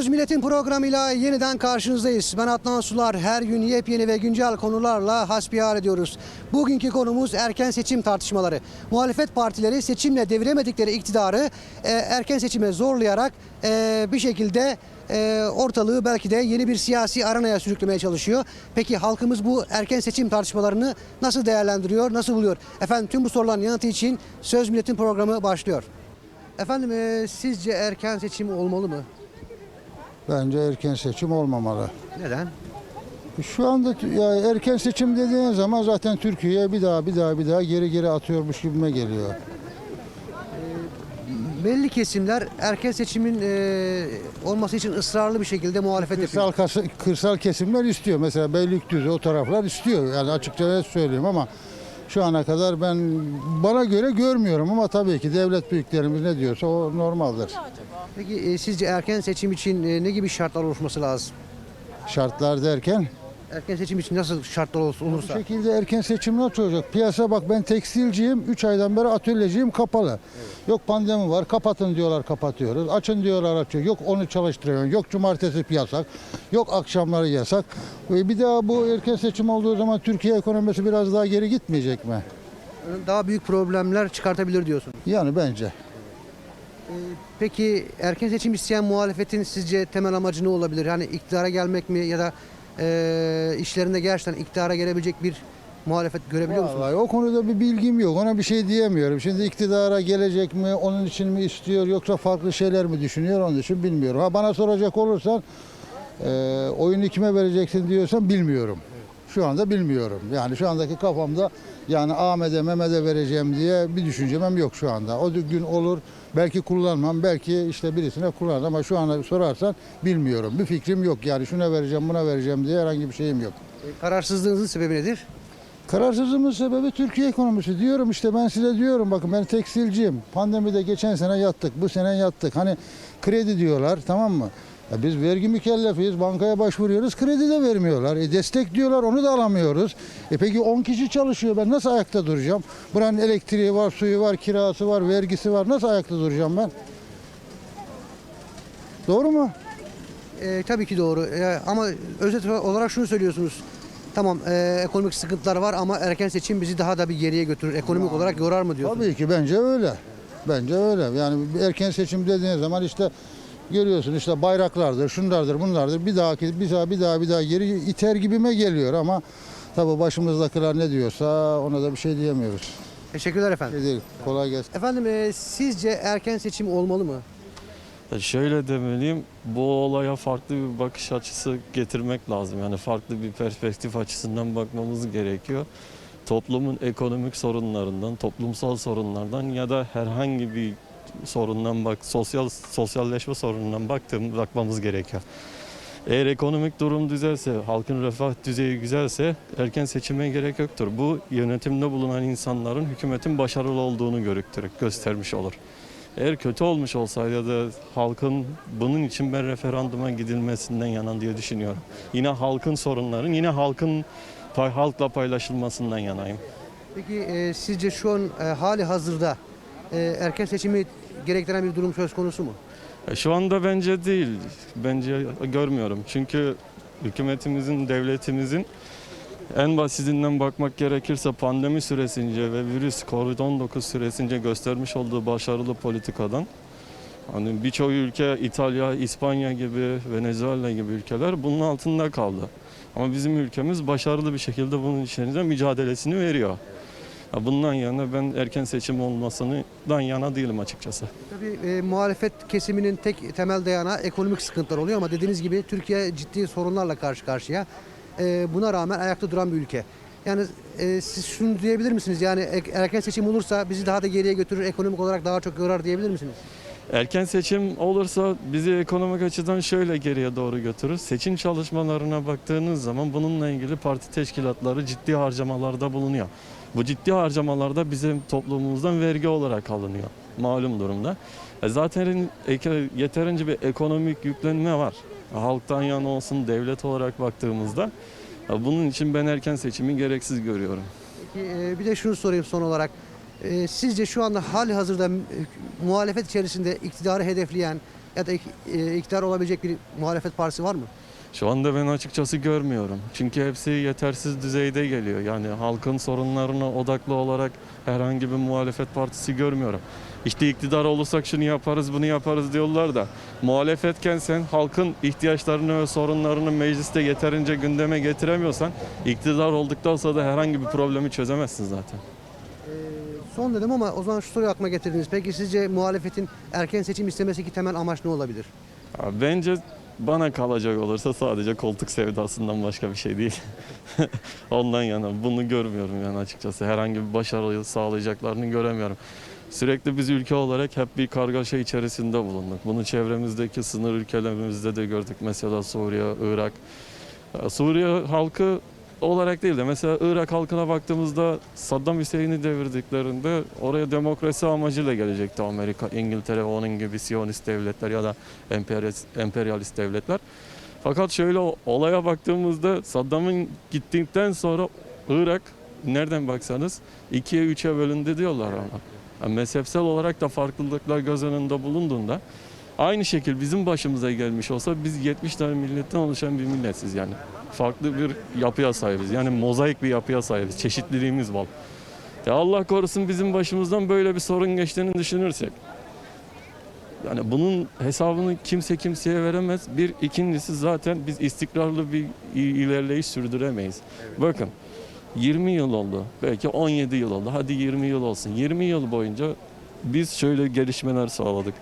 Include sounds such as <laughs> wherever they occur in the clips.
Söz Milletin programıyla yeniden karşınızdayız. Ben Adnan Sular. Her gün yepyeni ve güncel konularla hasbihal ediyoruz. Bugünkü konumuz erken seçim tartışmaları. Muhalefet partileri seçimle deviremedikleri iktidarı e, erken seçime zorlayarak e, bir şekilde e, ortalığı belki de yeni bir siyasi arenaya sürüklemeye çalışıyor. Peki halkımız bu erken seçim tartışmalarını nasıl değerlendiriyor, nasıl buluyor? Efendim tüm bu soruların yanıtı için Söz Milletin programı başlıyor. Efendim e, sizce erken seçim olmalı mı? Bence erken seçim olmamalı. Neden? Şu anda ya erken seçim dediğin zaman zaten Türkiye bir daha bir daha bir daha geri geri atıyormuş gibime geliyor. Belli kesimler erken seçimin e, olması için ısrarlı bir şekilde muhalefet yapıyor. Kırsal, kas- kırsal kesimler istiyor. Mesela Beylikdüzü o taraflar istiyor. Yani açıkça net söyleyeyim ama şu ana kadar ben bana göre görmüyorum ama tabii ki devlet büyüklerimiz ne diyorsa o normaldir. Peki e, sizce erken seçim için e, ne gibi şartlar oluşması lazım? Şartlar derken Erken seçim için nasıl şartlar ol- bu olursa? şekilde erken seçim nasıl olacak? Piyasa bak ben tekstilciyim. 3 aydan beri atölyeciyim kapalı. Yok pandemi var kapatın diyorlar kapatıyoruz. Açın diyorlar açıyor. Yok onu çalıştırıyorsun. Yok cumartesi yasak. Yok akşamları yasak. Ve bir daha bu erken seçim olduğu zaman Türkiye ekonomisi biraz daha geri gitmeyecek mi? Daha büyük problemler çıkartabilir diyorsun. Yani bence. Peki erken seçim isteyen muhalefetin sizce temel amacı ne olabilir? Yani iktidara gelmek mi ya da e, işlerinde gerçekten iktidara gelebilecek bir muhalefet görebiliyor musunuz? Vallahi o konuda bir bilgim yok. Ona bir şey diyemiyorum. Şimdi iktidara gelecek mi, onun için mi istiyor yoksa farklı şeyler mi düşünüyor onun için bilmiyorum. Ha bana soracak olursan e, oyunu kime vereceksin diyorsan bilmiyorum. Şu anda bilmiyorum. Yani şu andaki kafamda yani Ahmet'e Mehmet'e vereceğim diye bir düşüncem yok şu anda. O gün olur belki kullanmam belki işte birisine kullanırım ama şu anda sorarsan bilmiyorum. Bir fikrim yok yani şuna vereceğim buna vereceğim diye herhangi bir şeyim yok. E, Kararsızlığınızın sebebi nedir? Kararsızlığımın sebebi Türkiye ekonomisi. Diyorum işte ben size diyorum bakın ben tekstilciyim. Pandemide geçen sene yattık, bu sene yattık. Hani kredi diyorlar tamam mı? Ya biz vergi mükellefiyiz, bankaya başvuruyoruz, kredi de vermiyorlar. E destek diyorlar, onu da alamıyoruz. E peki 10 kişi çalışıyor, ben nasıl ayakta duracağım? Buranın elektriği var, suyu var, kirası var, vergisi var. Nasıl ayakta duracağım ben? Doğru mu? E, tabii ki doğru E, ama özet olarak şunu söylüyorsunuz. Tamam e, ekonomik sıkıntılar var ama erken seçim bizi daha da bir geriye götürür. Ekonomik olarak yorar mı diyorsunuz? Tabii ki bence öyle. Bence öyle. Yani erken seçim dediğin zaman işte görüyorsun işte bayraklardır, şunlardır, bunlardır. Bir daha bir daha bir daha bir daha geri iter gibime geliyor ama tabii başımızdakiler ne diyorsa ona da bir şey diyemiyoruz. Teşekkürler efendim. Şey değil. Kolay gelsin. Efendim e, sizce erken seçim olmalı mı? Ya şöyle demeliyim, bu olaya farklı bir bakış açısı getirmek lazım. Yani farklı bir perspektif açısından bakmamız gerekiyor. Toplumun ekonomik sorunlarından, toplumsal sorunlardan ya da herhangi bir sorundan bak, sosyal sosyalleşme sorunundan baktığım bakmamız gerekiyor. Eğer ekonomik durum düzelse, halkın refah düzeyi güzelse erken seçime gerek yoktur. Bu yönetimde bulunan insanların hükümetin başarılı olduğunu görüktür, göstermiş olur. Eğer kötü olmuş olsaydı da halkın bunun için ben referanduma gidilmesinden yanan diye düşünüyorum. Yine halkın sorunların, yine halkın pay, halkla paylaşılmasından yanayım. Peki e, sizce şu an e, hali hazırda e, erken seçimi gerektiren bir durum söz konusu mu? E, Şu anda bence değil, bence görmüyorum. Çünkü hükümetimizin, devletimizin en basitinden bakmak gerekirse pandemi süresince ve virüs COVID-19 süresince göstermiş olduğu başarılı politikadan hani birçok ülke İtalya, İspanya gibi, Venezuela gibi ülkeler bunun altında kaldı. Ama bizim ülkemiz başarılı bir şekilde bunun içerisinde mücadelesini veriyor. Bundan yana ben erken seçim olmasından yana değilim açıkçası. Tabii e, muhalefet kesiminin tek temel dayanağı ekonomik sıkıntılar oluyor ama dediğiniz gibi Türkiye ciddi sorunlarla karşı karşıya. E, buna rağmen ayakta duran bir ülke. Yani e, siz şunu diyebilir misiniz? Yani erken seçim olursa bizi daha da geriye götürür, ekonomik olarak daha çok yorar diyebilir misiniz? Erken seçim olursa bizi ekonomik açıdan şöyle geriye doğru götürür. Seçim çalışmalarına baktığınız zaman bununla ilgili parti teşkilatları ciddi harcamalarda bulunuyor. Bu ciddi harcamalarda bizim toplumumuzdan vergi olarak alınıyor malum durumda. E zaten yeterince bir ekonomik yüklenme var. Halktan yana olsun devlet olarak baktığımızda. E Bunun için ben erken seçimi gereksiz görüyorum. E, bir de şunu sorayım son olarak. Sizce şu anda hali hazırda muhalefet içerisinde iktidarı hedefleyen ya da ik- iktidar olabilecek bir muhalefet partisi var mı? Şu anda ben açıkçası görmüyorum. Çünkü hepsi yetersiz düzeyde geliyor. Yani halkın sorunlarına odaklı olarak herhangi bir muhalefet partisi görmüyorum. İşte iktidar olursak şunu yaparız, bunu yaparız diyorlar da muhalefetken sen halkın ihtiyaçlarını ve sorunlarını mecliste yeterince gündeme getiremiyorsan iktidar olduktan sonra da herhangi bir problemi çözemezsin zaten. Son dedim ama o zaman şu soruyu aklıma getirdiniz. Peki sizce muhalefetin erken seçim istemesi ki temel amaç ne olabilir? Ya Bence bana kalacak olursa sadece koltuk sevdasından başka bir şey değil. <laughs> Ondan yana bunu görmüyorum yani açıkçası. Herhangi bir başarı sağlayacaklarını göremiyorum. Sürekli biz ülke olarak hep bir kargaşa içerisinde bulunduk. Bunu çevremizdeki sınır ülkelerimizde de gördük. Mesela Suriye, Irak. Suriye halkı olarak değil de mesela Irak halkına baktığımızda Saddam Hüseyin'i devirdiklerinde oraya demokrasi amacıyla gelecekti Amerika, İngiltere, onun gibi Siyonist devletler ya da emperyalist, devletler. Fakat şöyle olaya baktığımızda Saddam'ın gittikten sonra Irak nereden baksanız ikiye üçe bölündü diyorlar ona. Yani mezhepsel olarak da farklılıklar göz önünde bulunduğunda aynı şekil bizim başımıza gelmiş olsa biz 70 tane milletten oluşan bir milletiz yani. Farklı bir yapıya sahibiz. Yani mozaik bir yapıya sahibiz. Çeşitliliğimiz bol. Ya Allah korusun bizim başımızdan böyle bir sorun geçtiğini düşünürsek. Yani bunun hesabını kimse kimseye veremez. Bir ikincisi zaten biz istikrarlı bir ilerleyiş sürdüremeyiz. Bakın 20 yıl oldu. Belki 17 yıl oldu. Hadi 20 yıl olsun. 20 yıl boyunca biz şöyle gelişmeler sağladık.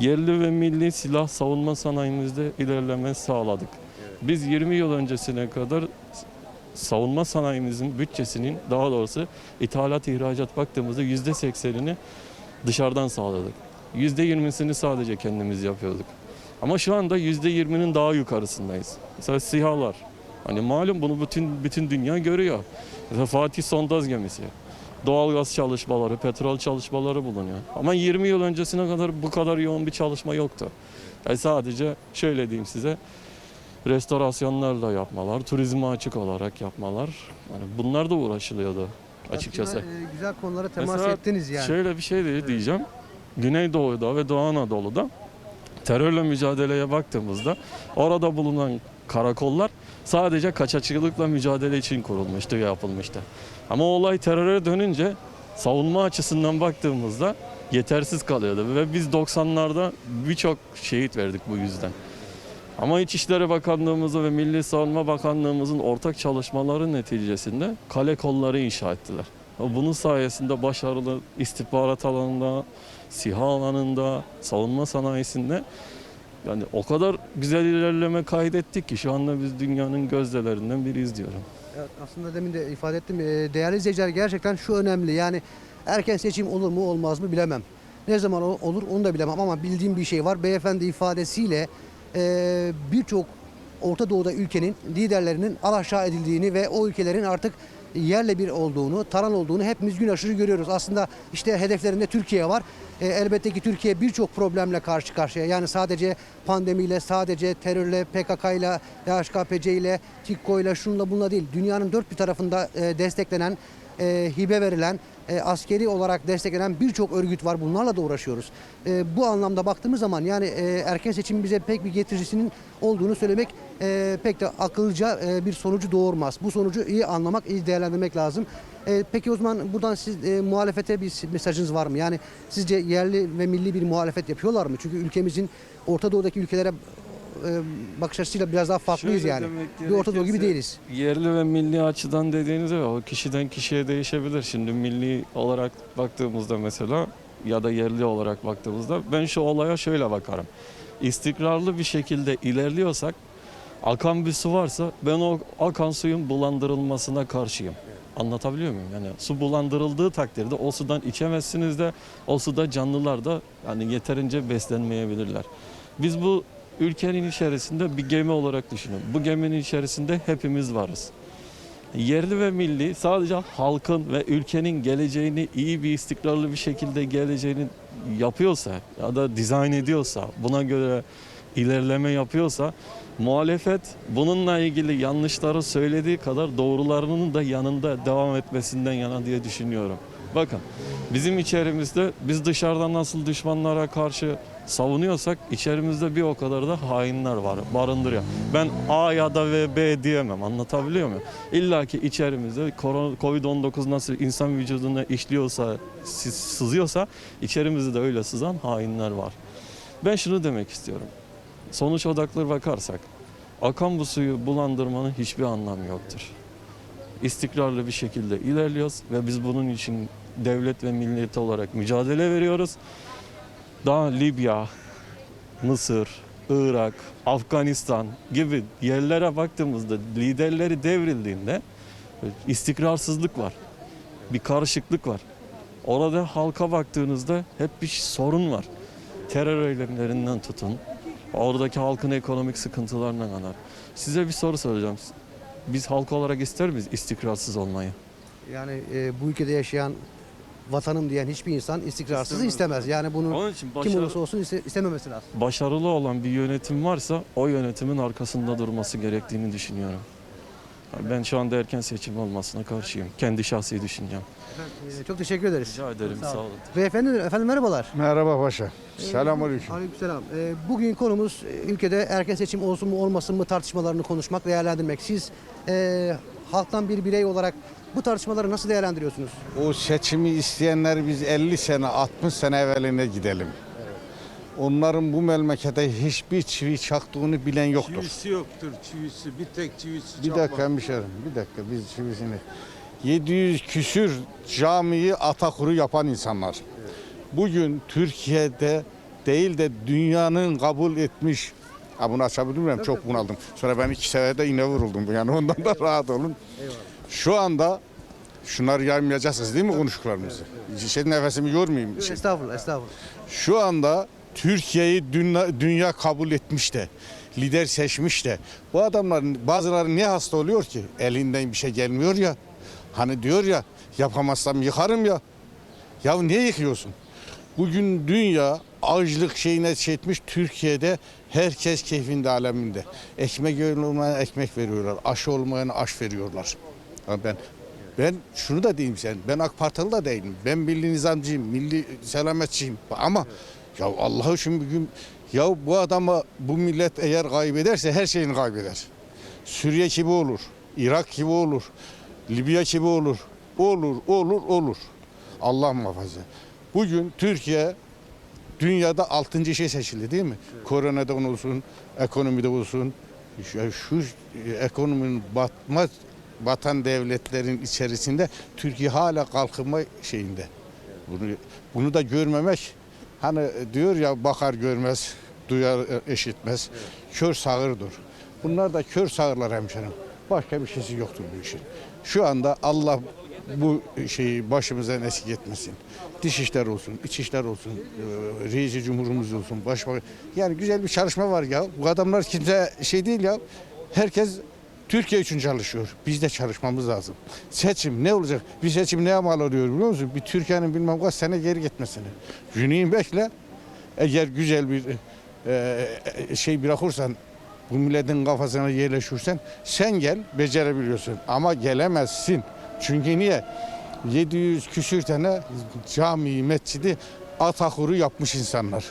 Yerli ve milli silah savunma sanayimizde ilerleme sağladık. Biz 20 yıl öncesine kadar savunma sanayimizin bütçesinin daha doğrusu ithalat ihracat baktığımızda %80'ini dışarıdan sağladık. %20'sini sadece kendimiz yapıyorduk. Ama şu anda %20'nin daha yukarısındayız. Mesela SİHA'lar. Hani malum bunu bütün bütün dünya görüyor. Mesela Fatih Sondaz gemisi. Doğalgaz çalışmaları, petrol çalışmaları bulunuyor. Ama 20 yıl öncesine kadar bu kadar yoğun bir çalışma yoktu. Yani sadece şöyle diyeyim size, restorasyonlarla yapmalar, turizme açık olarak yapmalar. Yani bunlar da uğraşılıyordu açıkçası. Aslında, e, güzel konulara temas Mesela ettiniz yani. Şöyle bir şey de diyeceğim. Güneydoğu'da ve Doğu Anadolu'da terörle mücadeleye baktığımızda orada bulunan karakollar sadece kaçakçılıkla mücadele için kurulmuştu ve yapılmıştı. Ama olay teröre dönünce savunma açısından baktığımızda yetersiz kalıyordu ve biz 90'larda birçok şehit verdik bu yüzden. Ama İçişleri Bakanlığımızı ve Milli Savunma Bakanlığımızın ortak çalışmaları neticesinde kale kolları inşa ettiler. Bunun sayesinde başarılı istihbarat alanında, SİHA alanında, savunma sanayisinde yani o kadar güzel ilerleme kaydettik ki şu anda biz dünyanın gözdelerinden biriyiz diyorum. Evet, aslında demin de ifade ettim. E, Değerli izleyiciler gerçekten şu önemli. Yani erken seçim olur mu olmaz mı bilemem. Ne zaman olur onu da bilemem ama bildiğim bir şey var. Beyefendi ifadesiyle e, birçok Orta Doğu'da ülkenin liderlerinin alaşağı edildiğini ve o ülkelerin artık yerle bir olduğunu, taran olduğunu hepimiz gün aşırı görüyoruz. Aslında işte hedeflerinde Türkiye var. E, elbette ki Türkiye birçok problemle karşı karşıya. Yani sadece pandemiyle, sadece terörle, PKK'yla, DHKPC ile, TİKKO ile, şunla bunla değil. Dünyanın dört bir tarafında e, desteklenen, e, hibe verilen, e, askeri olarak desteklenen birçok örgüt var. Bunlarla da uğraşıyoruz. E, bu anlamda baktığımız zaman yani e, erken seçim bize pek bir getirisinin olduğunu söylemek e, pek de akıllıca e, bir sonucu doğurmaz. Bu sonucu iyi anlamak, iyi değerlendirmek lazım. E, peki o zaman buradan siz e, muhalefete bir mesajınız var mı? Yani sizce yerli ve milli bir muhalefet yapıyorlar mı? Çünkü ülkemizin Orta Doğu'daki ülkelere e, bakış açısıyla biraz daha farklıyız Şöyle yani. Bir Orta Doğu gibi değiliz. Yerli ve milli açıdan dediğinizde o kişiden kişiye değişebilir. Şimdi milli olarak baktığımızda mesela ya da yerli olarak baktığımızda ben şu olaya şöyle bakarım. İstikrarlı bir şekilde ilerliyorsak akan bir su varsa ben o akan suyun bulandırılmasına karşıyım. Anlatabiliyor muyum? Yani su bulandırıldığı takdirde o sudan içemezsiniz de o suda canlılar da yani yeterince beslenmeyebilirler. Biz bu ülkenin içerisinde bir gemi olarak düşünün. Bu geminin içerisinde hepimiz varız. Yerli ve milli sadece halkın ve ülkenin geleceğini iyi bir istikrarlı bir şekilde geleceğini yapıyorsa ya da dizayn ediyorsa buna göre ilerleme yapıyorsa muhalefet bununla ilgili yanlışları söylediği kadar doğrularının da yanında devam etmesinden yana diye düşünüyorum. Bakın bizim içerimizde biz dışarıdan nasıl düşmanlara karşı savunuyorsak içerimizde bir o kadar da hainler var, barındırıyor. Ben A ya da ve B diyemem, anlatabiliyor muyum? İlla ki içerimizde korona- Covid-19 nasıl insan vücuduna işliyorsa, sı- sızıyorsa içerimizde de öyle sızan hainler var. Ben şunu demek istiyorum. Sonuç odaklı bakarsak, akan bu suyu bulandırmanın hiçbir anlamı yoktur. İstikrarlı bir şekilde ilerliyoruz ve biz bunun için devlet ve millet olarak mücadele veriyoruz. Daha Libya, Mısır, Irak, Afganistan gibi yerlere baktığımızda liderleri devrildiğinde istikrarsızlık var. Bir karışıklık var. Orada halka baktığınızda hep bir sorun var. Terör eylemlerinden tutun. Oradaki halkın ekonomik sıkıntılarına kadar. Size bir soru soracağım. Biz halk olarak ister miyiz istikrarsız olmayı? Yani e, bu ülkede yaşayan vatanım diyen hiçbir insan istikrarsız İstemez. istemez. Yani bunu Onun için kim başarı- olursa olsun iste- istememesi lazım. başarılı olan bir yönetim varsa o yönetimin arkasında durması gerektiğini düşünüyorum. Ben şu anda erken seçim olmasına karşıyım. Kendi şahsi düşüncem. E, çok teşekkür ederiz. Rica ederim. Sağ Sağ olun. Beyefendi, efendim merhabalar. Merhaba paşa. Selamünaleyküm. Aleykümselam. E, bugün konumuz e, ülkede erken seçim olsun mu olmasın mı tartışmalarını konuşmak, değerlendirmek. Siz e, halktan bir birey olarak bu tartışmaları nasıl değerlendiriyorsunuz? O seçimi isteyenler biz 50 sene 60 sene evveline gidelim. Onların bu memlekete hiçbir çivi çaktığını bilen yoktur. Çivisi yoktur çivisi. Bir tek çivisi Bir dakika hemşerim, bir dakika biz çivisini. 700 küsür camiyi Atakuru yapan insanlar. Bugün Türkiye'de değil de dünyanın kabul etmiş Ha bunu açabilir miyim? Çok bunaldım. Sonra ben iki seferde iğne vuruldum. Yani ondan da rahat olun. Şu anda şunları yaymayacaksınız değil mi konuştuklarımızı? Şey nefesimi yormayayım. Şey- Estağfurullah, estağfurullah. Şu anda Türkiye'yi dünya, dünya kabul etmiş de, lider seçmiş de. Bu adamların bazıları niye hasta oluyor ki? Elinden bir şey gelmiyor ya. Hani diyor ya yapamazsam yıkarım ya. Ya niye yıkıyorsun? Bugün dünya açlık şeyine çekmiş Türkiye'de herkes keyfinde aleminde. Ekmek olmayana ekmek veriyorlar. Aşı olmayana aş veriyorlar. Ha ben ben şunu da diyeyim sen. Ben AK Partili da değilim. Ben milli nizamcıyım, milli selametçiyim. Ama ya Allah için bugün ya bu adama bu millet eğer kaybederse her şeyini kaybeder. Suriye gibi olur, Irak gibi olur, Libya gibi olur. Olur, olur, olur. Allah muhafaza. Bugün Türkiye dünyada 6. şey seçildi değil mi? Koronada olsun, ekonomide olsun. Şu, şu ekonominin batma batan devletlerin içerisinde Türkiye hala kalkınma şeyinde. Bunu bunu da görmemek hani diyor ya bakar görmez, duyar eşitmez. Kör sağırdır. Bunlar da kör sağırlar hemşerim. Başka bir şeysi yoktur bu işin. Şu anda Allah bu şeyi başımızdan eksik etmesin. Dışişler olsun, içişler olsun, e, reisi cumhurumuz olsun, başbakan. Yani güzel bir çalışma var ya. Bu adamlar kimse şey değil ya. Herkes Türkiye için çalışıyor. Biz de çalışmamız lazım. Seçim ne olacak? Bir seçim neye mal oluyor biliyor musun? Bir Türkiye'nin bilmem kaç sene geri gitmesini. Güneyim bekle. Eğer güzel bir e, e, şey bırakırsan bu milletin kafasına yerleşirsen sen gel becerebiliyorsun. Ama gelemezsin. Çünkü niye? 700 küsür tane cami, mescidi Atakuru yapmış insanlar.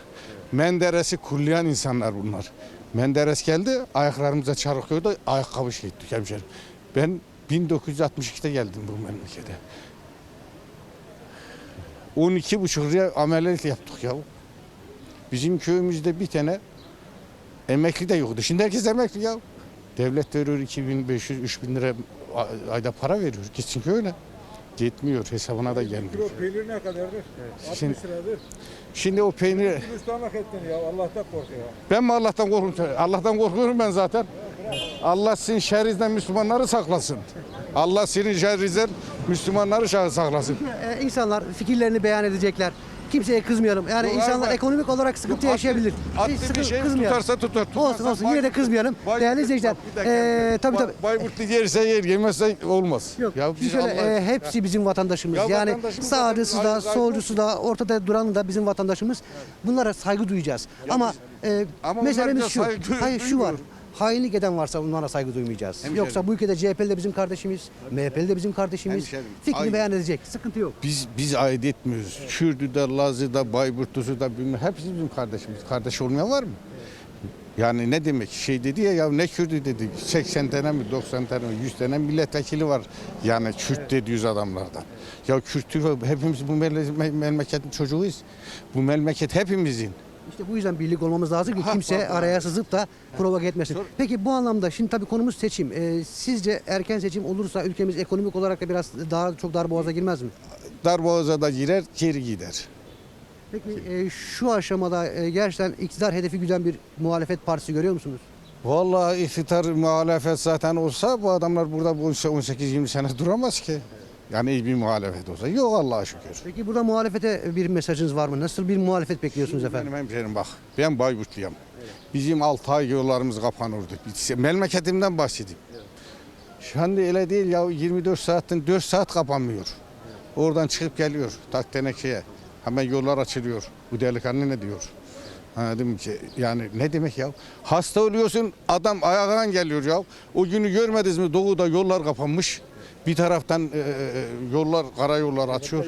Menderes'i kullayan insanlar bunlar. Menderes geldi, ayaklarımıza çarpıyordu, ayakkabı şey ettik hemşerim. Ben 1962'de geldim bu memlekete. 12 buçuk liraya ameliyat yaptık ya. Bizim köyümüzde bir tane emekli de yoktu. Şimdi herkes emekli ya. Devlet veriyor 2500-3000 lira ayda para veriyor. Gitsin köyüne. Yetmiyor, hesabına da gelmiyor. Kilo peynir ne kadardır? 60 Şimdi- liradır. Şimdi o peynir Müslümanlık ettin ya Allah'tan kork ya. Ben mi Allah'tan korkuyorum? Allah'tan korkuyorum ben zaten. Allah sizin şerrinizden Müslümanları saklasın. Allah sizin şerrinizden Müslümanları saklasın. E, insanlar fikirlerini beyan edecekler. Kimseye kızmayalım. Yani Yok, insanlar hayır, ekonomik olarak sıkıntı Yok, yaşayabilir. Attı Hiç bir şey kızmayalım. tutarsa tutar. tutarsa Olsun olsun Bay- yine de kızmayalım. Bay- Değerli izleyiciler. Bir dakika. E, tabii tabii. Bay- Bayburtlu yerse yer, yemezse olmaz. Yok. Ya biz şöyle Allah- e, hepsi bizim vatandaşımız. Ya yani vatandaşımız sağcısı da, ayrı solcusu da, ortada duran da bizim vatandaşımız. Bunlara saygı duyacağız. Ama e, Ama meselemiz şu. Hayır şu var. Hainlik eden varsa bunlara saygı duymayacağız. Hemşerim. Yoksa bu ülkede CHP'li de bizim kardeşimiz, MHP'li de bizim kardeşimiz. Hemşerim, Fikrini ay- beyan edecek. Sıkıntı yok. Biz biz ayırt etmiyoruz. Kürdü de, Lazı da, Bayburtlusu da bilmem hepsi bizim kardeşimiz. Kardeş olmayan var mı? Yani ne demek? Şey dedi ya ya ne Kürdü dedi. 80 tane mi 90 tane mi 100 tane milletvekili var. Yani Kürt dediğimiz adamlardan. Ya Kürt Türk hepimiz bu memleketin çocuğuyuz. Bu memleket hepimizin. İşte bu yüzden birlik olmamız lazım ki kimse araya sızıp da provoke etmesin. Peki bu anlamda şimdi tabii konumuz seçim. Ee, sizce erken seçim olursa ülkemiz ekonomik olarak da biraz daha çok dar boğaza girmez mi? Darboğaz'a da girer, geri gider. Peki e, şu aşamada e, gerçekten iktidar hedefi güden bir muhalefet partisi görüyor musunuz? Vallahi iktidar muhalefet zaten olsa bu adamlar burada bu 18-20 sene duramaz ki. Yani iyi bir muhalefet olsa. Yok Allah'a şükür. Peki burada muhalefete bir mesajınız var mı? Nasıl bir muhalefet bekliyorsunuz efendim? Benim hemşerim bak. Ben Bayburtluyum. Bizim 6 ay yollarımız kapanırdı. Memleketimden bahsedeyim. Şu anda öyle değil ya 24 saatten 4 saat kapanmıyor. Oradan çıkıp geliyor tak tenekeye. Hemen yollar açılıyor. Bu delikanlı ne diyor? Ha, dedim ki yani ne demek ya? Hasta oluyorsun adam ayağından geliyor ya. O günü görmediniz mi doğuda yollar kapanmış. Bir taraftan e, e, yollar karayollar açıyor.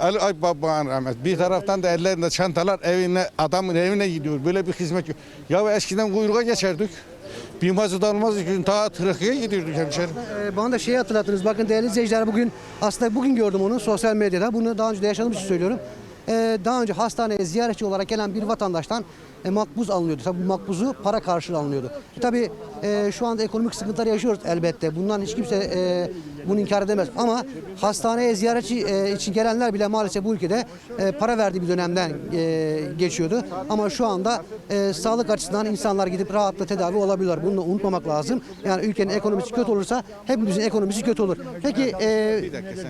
El, ay babana rahmet. Bir taraftan da ellerinde çantalar evine adamın evine gidiyor. Böyle bir hizmet yok. Ya eskiden kuyruğa geçerdik. Bir mazıda olmaz gün ta Trakya'ya gidiyorduk hemşerim. Ee, bana da şeyi hatırlattınız. Bakın değerli izleyiciler bugün aslında bugün gördüm onu sosyal medyada. Bunu daha önce de yaşadığım için söylüyorum. Ee, daha önce hastaneye ziyaretçi olarak gelen bir vatandaştan e, makbuz alınıyordu. Tabii bu makbuzu para karşılığı alınıyordu. Tabii e, şu anda ekonomik sıkıntılar yaşıyoruz elbette. Bundan hiç kimse e, bunu inkar edemez. Ama hastaneye ziyaretçi e, için gelenler bile maalesef bu ülkede e, para verdiği bir dönemden e, geçiyordu. Ama şu anda e, sağlık açısından insanlar gidip rahatla tedavi olabiliyorlar. Bunu da unutmamak lazım. Yani ülkenin ekonomisi kötü olursa hepimizin ekonomisi kötü olur. Peki e,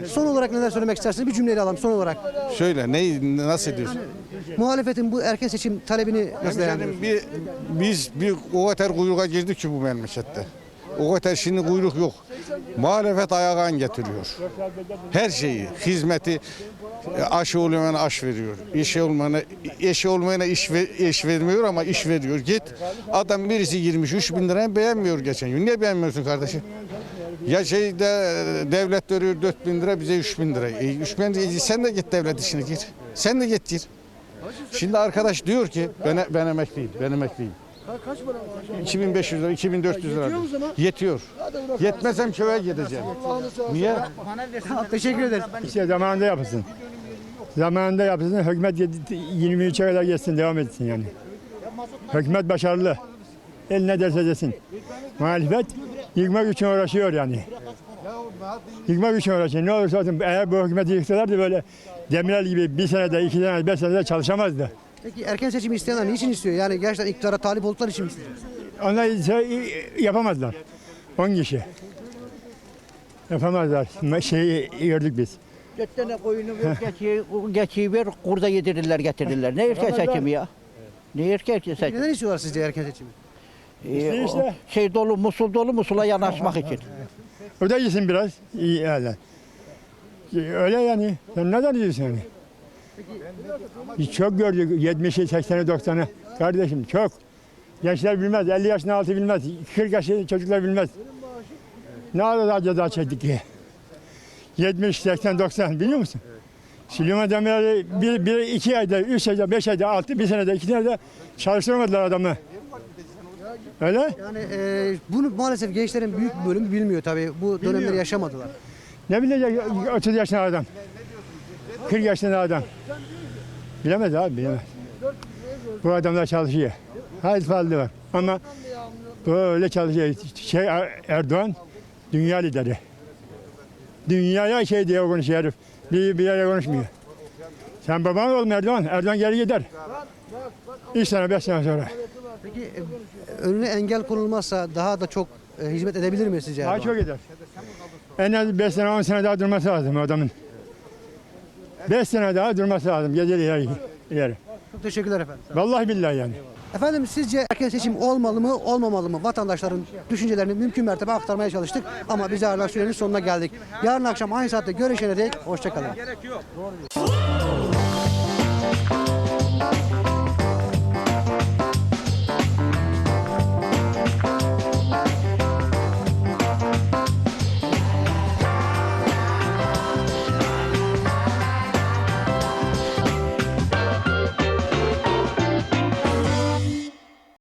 son olarak neler söylemek istersiniz? Bir cümleyle alalım son olarak. Şöyle ne nasıl ediyorsun? Muhalefetin bu erken seçim talebini nasıl değerlendiriyorsunuz? Bir, biz bir o kadar kuyruğa girdik ki bu memlekette. O kadar şimdi kuyruk yok. Muhalefet ayağın getiriyor. Her şeyi, hizmeti e, aşı olmayana aş veriyor. İşi olmayana, eşi olmayana iş, ver, iş vermiyor ama iş veriyor. Git adam birisi girmiş 3 bin liraya beğenmiyor geçen gün. Niye beğenmiyorsun kardeşim? Ya şeyde e, devlet veriyor 4 bin lira bize 3 bin lira. E, 3 bin lira sen de git devlet işine gir. Sen de git gir. Şimdi arkadaş diyor ki ben, ben emekliyim, ben emekliyim. 2500 lira, 2400 lira. Yetiyor. Yetmesem köye gideceğim. Niye? Teşekkür ederiz. İşte zamanında yapılsın. Zamanında yapılsın. Hükümet 23'e kadar geçsin, devam etsin yani. Hükümet başarılı. El ne derse desin. Muhalefet yıkmak için uğraşıyor yani. Yıkmak için uğraşıyor. Ne olursa olsun eğer bu hükümeti yıksalar da böyle Demirel gibi bir senede, iki senede, beş senede çalışamazdı. Peki erken seçimi isteyenler niçin istiyor? Yani gerçekten iktidara talip oldukları için mi istiyor? Onlar ise yapamazlar. 10 kişi. Yapamazlar. Şeyi gördük biz. Dört tane koyunu ver, geçiyi, geçiyi ver, kurda yedirirler getirirler. Ne erken seçimi ya? Ne erken seçimi? Neden istiyorlar sizce erken seçimi? Ee, o işte. şey dolu, Musul dolu, Musul'a yanaşmak için. O da yesin biraz. İyi yani. Öyle yani. Sen neden diyorsun yani? Biz çok gördük 70'i, 80'i, 90'ı. Kardeşim çok. Gençler bilmez. 50 yaşın altı bilmez. 40 yaşlı çocuklar bilmez. Ne kadar ceza çektik ki? 70, 80, 90 biliyor musun? Süleyman Demirel'i bir, bir, iki ayda, üç ayda, beş ayda, altı, bir senede, iki senede çalıştırmadılar adamı. Öyle? Yani e, bunu maalesef gençlerin büyük bir bölümü bilmiyor tabii. Bu dönemleri yaşamadılar. Ne bilecek 30 yaşında adam? 40 yaşında adam. Bilemez abi bilemez. Bu adamlar çalışıyor. Hayır fazla var. Ama böyle çalışıyor. Şey Erdoğan dünya lideri. Dünyaya şey diye konuşuyor herif. Bir, bir yere konuşmuyor. Sen baban mu Erdoğan? Erdoğan geri gider. 3 sene 5 sene sonra. Peki e, önüne engel konulmazsa daha da çok e, hizmet edebilir mi sizce Daha Erdoğan? çok gider. En az 5 sene 10 sene daha durması lazım adamın. 5 sene daha durması lazım. Gece ileri. ileri. Çok teşekkürler efendim. Vallahi billahi yani. Efendim sizce erken seçim olmalı mı, olmamalı mı? Vatandaşların düşüncelerini mümkün mertebe aktarmaya çalıştık. Ama biz hala sürenin sonuna geldik. Yarın akşam aynı saatte görüşene dek hoşçakalın.